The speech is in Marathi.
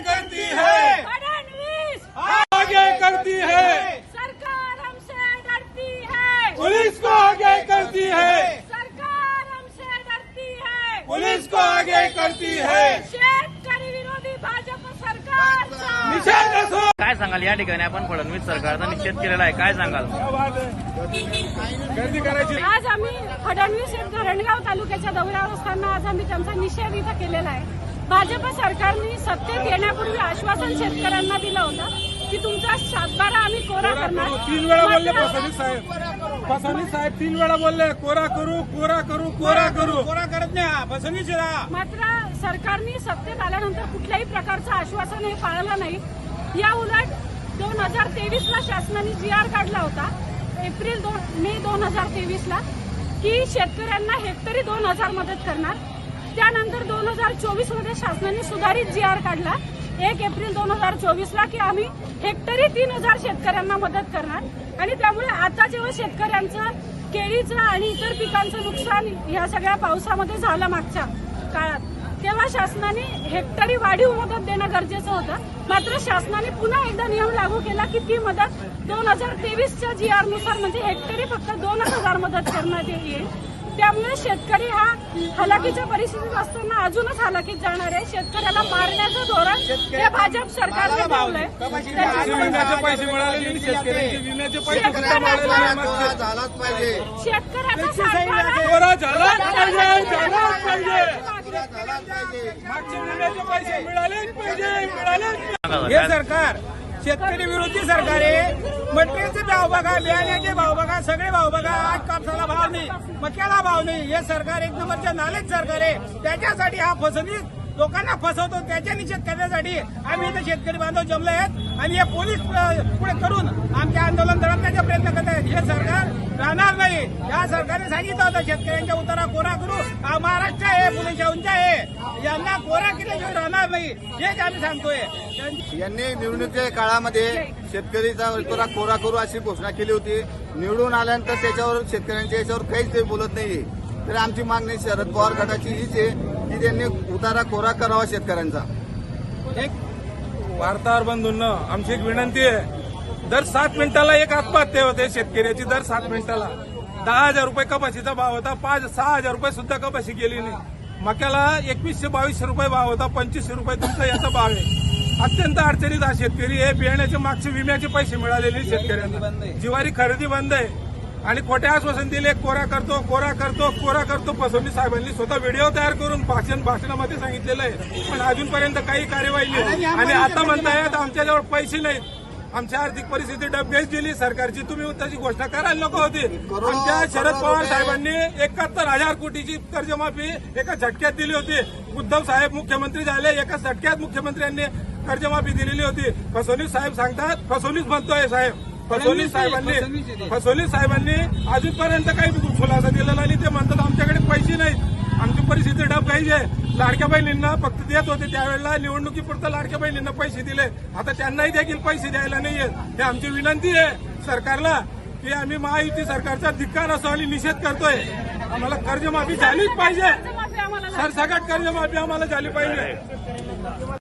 करती है। आगे करती है। पुलिस को आगे करती है। शेतकरी विरोधी भाजप सरकारचा निषेध असो। काय सांगाल? या ठिकाणी आपण फडणवीस सरकारचा निषेध केलेला आहे. काय सांगाल? गर्दी करायची. आज आम्ही फडणवीस एक धरणगाव तालुक्याच्या दौऱ्यावर असताना आज आम्ही त्यांचा निषेध इथं केलेला आहे. भाजप सरकारने सत्तेत येण्यापूर्वी आश्वासन शेतकऱ्यांना दिलं होतं. की तुमचा सातबारा आम्ही कोरा करणार. तीन वेळा बोलले मात्र- फसवणीस साहेब. फसवणीस साहेब तीन वेळा बोलले. कोरा करू कोरा करू कोरा करू कोरा. करत नाही फसवणीस मात्र सरकारने सत्तेत आल्यानंतर कुठल्याही प्रकारचं आश्वासन हे पाळलं नाही. या उलट दोन हजार तेवीस ला शासनाने जी आर काढला होता. एप्रिल दोन मे दोन हजार तेवीस ला की शेतकऱ्यांना हेक्टरी दोन हजार मदत करणार. त्यानंतर दोन हजार चोवीसमध्ये शासनाने सुधारित जी आर काढला. एक एप्रिल दोन हजार चोवीस ला की आम्ही हेक्टरी तीन हजार शेतकऱ्यांना मदत करणार. आणि त्यामुळे आता जेव्हा शेतकऱ्यांचं केळीचं आणि इतर पिकांचं नुकसान ह्या सगळ्या पावसामध्ये झालं मागच्या काळात तेव्हा शासनाने हेक्टरी वाढीव मदत देणं गरजेचं होतं. मात्र शासनाने पुन्हा एकदा नियम लागू केला की ती मदत दोन हजार तेवीसच्या जी आरनुसार म्हणजे हेक्टरी फक्त दोनच हजार मदत करण्यात येईल. त्यामुळे शेतकरी हा हलाखीच्या परिस्थितीत असताना अजूनच हलाखीत जाणार आहे. शेतकऱ्याला मारण्याचं धोरण हे भाजप सरकारने ठेवलंय. शेतकऱ्यांचे हे सरकार शेतकरी विरोधी सरकार आहे मटेरियलचे भाव बघा बियाण्याचे भाव बघा सगळे भाव बघा आज कापसाला भाव नाही मक्याला भाव नाही. हे सरकार एक नंबरच्या नालेच सरकार. आहे त्याच्यासाठी हा फसवणूक लोकांना फसवतो त्याच्या निषेध करण्यासाठी आम्ही इथे शेतकरी बांधव जमले आहेत आणि हे पोलीस पुढे करून आमच्या आंदोलन दडपण्याचा प्रयत्न करत आहेत. हे सरकार राहणार नाही. या सरकारने सांगितलं होतं शेतकऱ्यांच्या उतारा कोरा करू. हा महाराष्ट्र आहे पुणे शाहूंचा आहे. यांना कोरा केल्याशिवाय नाही हेच आम्ही सांगतोय. यांनी निवडणुकीच्या काळामध्ये शेतकरीचा उतारा कोरा करू अशी घोषणा केली होती. निवडून आल्यानंतर त्याच्यावर शेतकऱ्यांच्या याच्यावर काहीच ते बोलत नाहीये. तर आमची मागणी शरद पवार गटाची हीच आहे की त्यांनी उतारा कोरा करावा शेतकऱ्यांचा. एक वार्ताहर बंधूंना आमची एक विनंती आहे. दर सात मिनिटाला एक आत्महत्या होते शेतकऱ्याची दर सात मिनिटाला. दहा हजार रुपये कपाशीचा भाव होता पाच सहा हजार रुपये सुद्धा कपाशी गेली नाही. मक्याला एकवीसशे बावीसशे रुपये भाव होता पंचवीसशे रुपये तुमचा याचा भाव आहे. अत्यंत अडचणीत हा शेतकरी आहे. बियाण्याचे मागचे विम्याचे पैसे मिळालेले शेतकऱ्यांना. जिवारी खरेदी बंद आहे. आणि खोटे आश्वासन दिले कोरा करतो कोरा करतो कोरा करतो. फसवणूक साहेबांनी स्वतः व्हिडिओ तयार करून भाषण भाषणामध्ये सांगितलेलं आहे. पण अजूनपर्यंत काही कार्यवाही नाही. आणि आता म्हणतायत आमच्याजवळ पैसे नाहीत. आमची आर्थिक परिस्थिती डबघाईच गेली सरकारची तुम्ही त्याची घोषणा करायला नको होती. आमच्या शरद पवार साहेबांनी एकाहत्तर हजार कोटीची कर्जमाफी एका झटक्यात दिली होती. उद्धव साहेब मुख्यमंत्री झाले एका झटक्यात मुख्यमंत्र्यांनी कर्जमाफी दिलेली होती. फसवणूक साहेब सांगतात फसवणूक म्हणतोय साहेब. फसवणूक साहेबांनी फसवणूक साहेबांनी अजूनपर्यंत काही खुलासा दिलेला नाही. ते म्हणतात आमच्याकडे पैसे नाहीत. आमची परिस्थिती डबघाईची आहे. लाडक्या बहिणींना फक्त देत होते त्यावेळेला निवडणुकीपुरतं लाडक्या बहिणींना पैसे दिले. आता त्यांनाही देखील पैसे द्यायला नाहीये. हे आमची विनंती आहे सरकारला की आम्ही महायुती सरकारचा धिक्कार असो आणि निषेध करतोय. आम्हाला कर्जमाफी झालीच पाहिजे. सरसकट कर्जमाफी आम्हाला झाली पाहिजे.